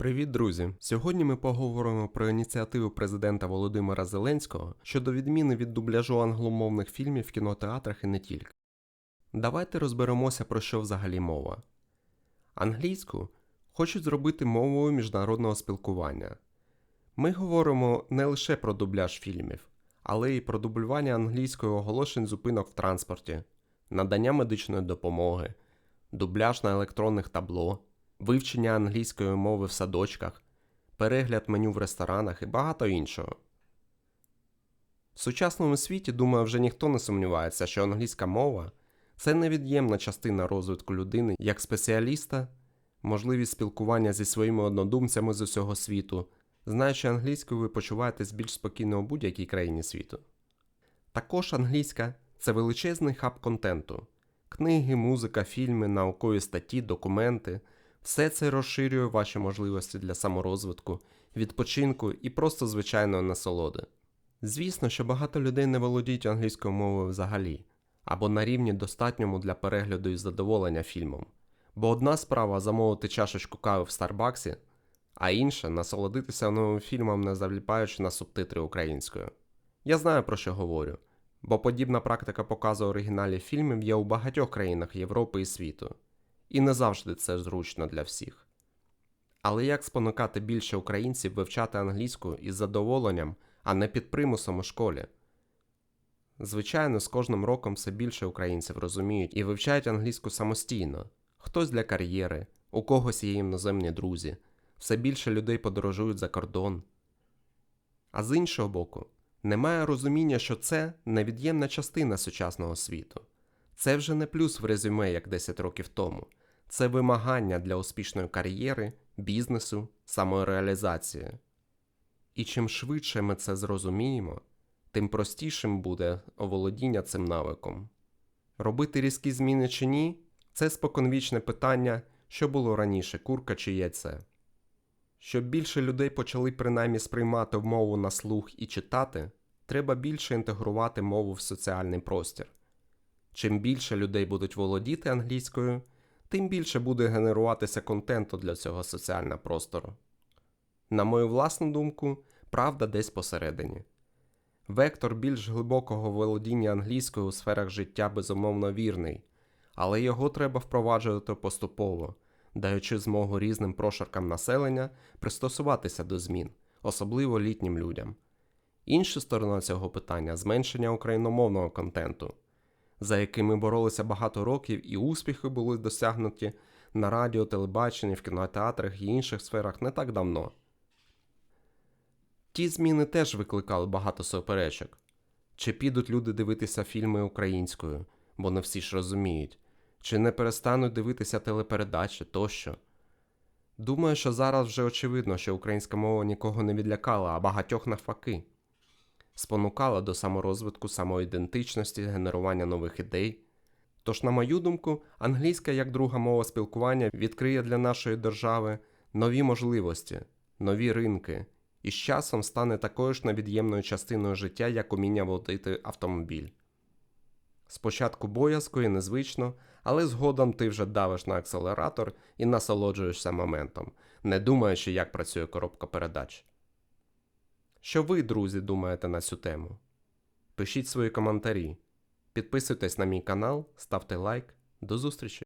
Привіт, друзі! Сьогодні ми поговоримо про ініціативу президента Володимира Зеленського щодо відміни від дубляжу англомовних фільмів в кінотеатрах і не тільки. Давайте розберемося, про що взагалі мова. Англійську хочуть зробити мовою міжнародного спілкування. Ми говоримо не лише про дубляж фільмів, але й про дублювання англійської оголошень зупинок в транспорті, надання медичної допомоги, дубляж на електронних табло, вивчення англійської мови в садочках, перегляд меню в ресторанах і багато іншого. В сучасному світі, думаю, вже ніхто не сумнівається, що англійська мова це невід'ємна частина розвитку людини як спеціаліста, можливість спілкування зі своїми однодумцями з усього світу. Знаючи англійську, ви почуваєтесь більш спокійно у будь-якій країні світу. Також англійська це величезний хаб контенту. Книги, музика, фільми, наукові статті, документи все це розширює ваші можливості для саморозвитку, відпочинку і просто звичайної насолоди. Звісно, що багато людей не володіють англійською мовою взагалі, або на рівні достатньому для перегляду і задоволення фільмом. Бо одна справа замовити чашечку кави в Старбаксі, а інша насолодитися новим фільмом, не заліпаючи на субтитри українською. Я знаю про що говорю, бо подібна практика показу оригіналів фільмів є у багатьох країнах Європи і світу, і не завжди це зручно для всіх. Але як спонукати більше українців вивчати англійську із задоволенням, а не під примусом у школі? Звичайно, з кожним роком все більше українців розуміють і вивчають англійську самостійно, хтось для кар'єри, у когось є іноземні друзі, все більше людей подорожують за кордон. А з іншого боку, немає розуміння, що це невід'ємна частина сучасного світу. Це вже не плюс в резюме, як 10 років тому. Це вимагання для успішної кар'єри, бізнесу, самореалізації. І чим швидше ми це зрозуміємо, тим простішим буде оволодіння цим навиком. Робити різкі зміни чи ні це споконвічне питання, що було раніше, курка чи яйце. Щоб більше людей почали принаймні сприймати мову на слух і читати, треба більше інтегрувати мову в соціальний простір. Чим більше людей будуть володіти англійською, тим більше буде генеруватися контенту для цього соціального простору. На мою власну думку, правда десь посередині. Вектор більш глибокого володіння англійською у сферах життя безумовно вірний, але його треба впроваджувати поступово, даючи змогу різним прошаркам населення пристосуватися до змін, особливо літнім людям. Інша сторона цього питання зменшення україномовного контенту, за яким ми боролися багато років, і успіхи були досягнуті на радіо, телебаченні, в кінотеатрах і інших сферах не так давно. Ті зміни теж викликали багато суперечок. Чи підуть люди дивитися фільми українською, бо не всі ж розуміють, чи не перестануть дивитися телепередачі тощо. Думаю, що зараз вже очевидно, що українська мова нікого не відлякала, а багатьох навпаки. Спонукала до саморозвитку самоідентичності, генерування нових ідей. Тож, на мою думку, англійська як друга мова спілкування відкриє для нашої держави нові можливості, нові ринки і з часом стане такою ж невід'ємною частиною життя, як уміння водити автомобіль. Спочатку боязко і незвично, але згодом ти вже давиш на акселератор і насолоджуєшся моментом, не думаючи, як працює коробка передач. Що ви, друзі, думаєте на цю тему? Пишіть свої коментарі, підписуйтесь на мій канал, ставте лайк. До зустрічі!